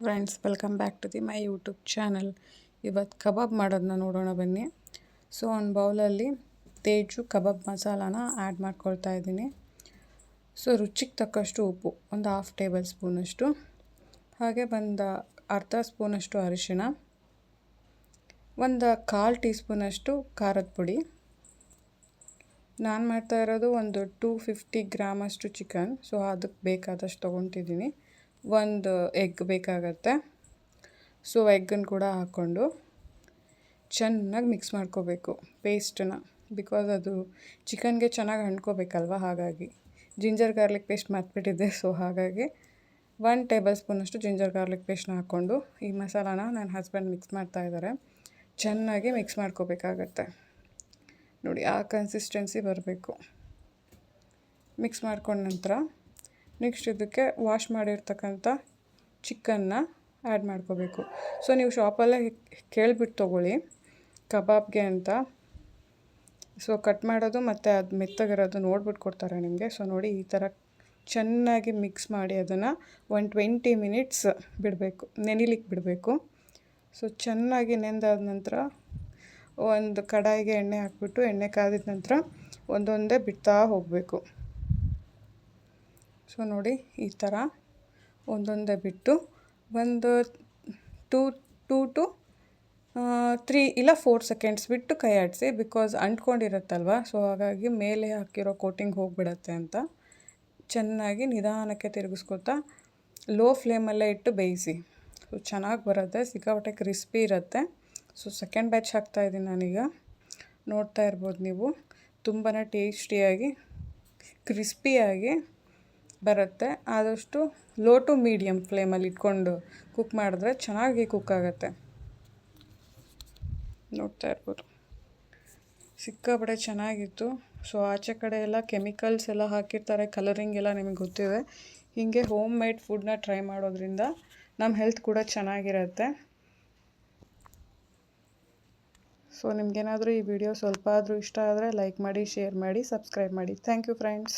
Friends welcome back to the my YouTube channel ಇವತ್ತು ಕಬಾಬ್ ಮಾಡೋದನ್ನ ನೋಡೋಣ ಬನ್ನಿ. ಸೊ ಒಂದು ಬೌಲಲ್ಲಿ ತೇಜು ಕಬಾಬ್ ಮಸಾಲಾನ ಆ್ಯಡ್ ಮಾಡ್ಕೊಳ್ತಾ ಇದ್ದೀನಿ. ಸೊ ರುಚಿಗೆ ತಕ್ಕಷ್ಟು ಉಪ್ಪು, ಒಂದು ಹಾಫ್ ಟೇಬಲ್ ಸ್ಪೂನಷ್ಟು ಹಾಗೆ ಒಂದು ಅರ್ಧ ಸ್ಪೂನಷ್ಟು ಅರಿಶಿಣ. ಒಂದು ಕಾಲು ಟೀ ಸ್ಪೂನಷ್ಟು ಖಾರದ ಪುಡಿ. ನಾನು ಮಾಡ್ತಾ ಇರೋದು ಒಂದು ಟೂ ಫಿಫ್ಟಿ ಗ್ರಾಮಷ್ಟು ಚಿಕನ್ ಸೊ ಅದಕ್ಕೆ ಬೇಕಾದಷ್ಟು ತೊಗೊತಿದ್ದೀನಿ. ಒಂದು ಎಗ್ ಬೇಕಾಗತ್ತೆ. ಸೊ ಎಗ್ಗನ್ನು ಕೂಡ ಹಾಕ್ಕೊಂಡು ಚೆನ್ನಾಗಿ ಮಿಕ್ಸ್ ಮಾಡ್ಕೋಬೇಕು ಪೇಸ್ಟನ್ನ ಬಿಕಾಸ್ ಅದು ಚಿಕನ್ಗೆ ಚೆನ್ನಾಗಿ ಹಣ್ಕೋಬೇಕಲ್ವ, ಹಾಗಾಗಿ. ಜಿಂಜರ್ ಗಾರ್ಲಿಕ್ ಪೇಸ್ಟ್ ಮತ್ಬಿಟ್ಟಿದ್ದೆ ಸೊ ಹಾಗಾಗಿ ಒನ್ ಟೇಬಲ್ ಸ್ಪೂನಷ್ಟು ಜಿಂಜರ್ ಗಾರ್ಲಿಕ್ ಪೇಸ್ಟ್ನ ಹಾಕ್ಕೊಂಡು ಈ ಮಸಾಲಾನ ನನ್ನ ಹಸ್ಬೆಂಡ್ ಮಿಕ್ಸ್ ಮಾಡ್ತಾ ಇದ್ದಾರೆ ಚೆನ್ನಾಗಿ ಮಿಕ್ಸ್ ಮಾಡ್ಕೋಬೇಕಾಗತ್ತೆ. ನೋಡಿ, ಆ ಕನ್ಸಿಸ್ಟೆನ್ಸಿ ಬರಬೇಕು. ಮಿಕ್ಸ್ ಮಾಡ್ಕೊಂಡ ನಂತರ ನೆಕ್ಸ್ಟ್ ಇದಕ್ಕೆ ವಾಶ್ ಮಾಡಿರ್ತಕ್ಕಂಥ ಚಿಕನ್ನ ಆ್ಯಡ್ ಮಾಡ್ಕೋಬೇಕು. ಸೊ ನೀವು ಶಾಪಲ್ಲೇ ಕೇಳಿಬಿಟ್ಟು ತೊಗೊಳ್ಳಿ. ಕಬಾಬ್ಗೆ ಅಂತ. ಸೊ ಕಟ್ ಮಾಡೋದು ಮತ್ತು ಅದು ಮೆತ್ತಗಿರೋದು ನೋಡ್ಬಿಟ್ಟು ಕೊಡ್ತಾರೆ ನಿಮಗೆ. ಸೊ ನೋಡಿ, ಈ ಥರ ಚೆನ್ನಾಗಿ ಮಿಕ್ಸ್ ಮಾಡಿ ಅದನ್ನು ಒನ್ ಟ್ವೆಂಟಿ ಮಿನಿಟ್ಸ್ ಬಿಡಬೇಕು. ನೆನಿಲಿಕ್ಕೆ ಬಿಡಬೇಕು. ಸೊ ಚೆನ್ನಾಗಿ ನೆಂದಾದ ನಂತರ ಒಂದು ಕಡಾಯಿಗೆ ಎಣ್ಣೆ ಹಾಕ್ಬಿಟ್ಟು ಎಣ್ಣೆ ಕಾದಿದ ನಂತರ ಒಂದೊಂದೇ ಬಿಡ್ತಾ ಹೋಗಬೇಕು. ಸೊ ನೋಡಿ ಈ ಥರ ಒಂದೊಂದೇ ಬಿಟ್ಟು ಒಂದು ಟೂ ಟೂ ಟು ತ್ರೀ ಇಲ್ಲ ಫೋರ್ ಸೆಕೆಂಡ್ಸ್ ಬಿಟ್ಟು ಕೈ ಆಡಿಸಿ ಬಿಕಾಸ್ ಅಂಟ್ಕೊಂಡಿರುತ್ತಲ್ವ? ಸೊ ಹಾಗಾಗಿ ಮೇಲೆ ಹಾಕಿರೋ ಕೋಟಿಂಗ್ ಹೋಗಿಬಿಡತ್ತೆ ಅಂತ ಚೆನ್ನಾಗಿ ನಿಧಾನಕ್ಕೆ ತಿರುಗಿಸ್ಕೊತಾ ಲೋ ಫ್ಲೇಮಲ್ಲೇ ಇಟ್ಟು ಬೇಯಿಸಿ. ಸೊ ಚೆನ್ನಾಗಿ ಬರುತ್ತೆ, ಸಿಕ್ಕಾಪಟ್ಟೆ ಕ್ರಿಸ್ಪಿ ಇರುತ್ತೆ. ಸೊ ಸೆಕೆಂಡ್ ಬ್ಯಾಚ್ ಹಾಕ್ತಾಯಿದ್ದೀನಿ ನಾನೀಗ. ನೋಡ್ತಾ ಇರ್ಬೋದು ನೀವು. ತುಂಬಾ ಟೇಸ್ಟಿಯಾಗಿ, ಕ್ರಿಸ್ಪಿಯಾಗಿ ಬರುತ್ತೆ. ಆದಷ್ಟು ಲೋ ಟು ಮೀಡಿಯಮ್ ಫ್ಲೇಮಲ್ಲಿ ಇಟ್ಕೊಂಡು ಕುಕ್ ಮಾಡಿದ್ರೆ ಚೆನ್ನಾಗಿ ಕುಕ್ ಆಗುತ್ತೆ. ನೋಡ್ತಾ ಇರ್ಬೋದು. ಸಿಕ್ಕಾಪಟ್ಟೆ ಚೆನ್ನಾಗಿತ್ತು. ಸೊ ಆಚೆ ಕಡೆ ಎಲ್ಲ ಕೆಮಿಕಲ್ಸ್ ಎಲ್ಲ ಹಾಕಿರ್ತಾರೆ ಕಲರಿಂಗ್ ಎಲ್ಲ ನಿಮಗೆ ಗೊತ್ತಿದೆ. ಹೀಗೆ ಹೋಮ್ ಮೇಡ್ ಫುಡ್ನ ಟ್ರೈ ಮಾಡೋದ್ರಿಂದ ನಮ್ಮ ಹೆಲ್ತ್ ಕೂಡ ಚೆನ್ನಾಗಿರುತ್ತೆ. ಸೊ ನಿಮಗೇನಾದರೂ ಈ ವಿಡಿಯೋ ಸ್ವಲ್ಪ ಆದರೂ ಇಷ್ಟ ಆದರೆ ಲೈಕ್ ಮಾಡಿ ಶೇರ್ ಮಾಡಿ ಸಬ್ಸ್ಕ್ರೈಬ್ ಮಾಡಿ. Thank you friends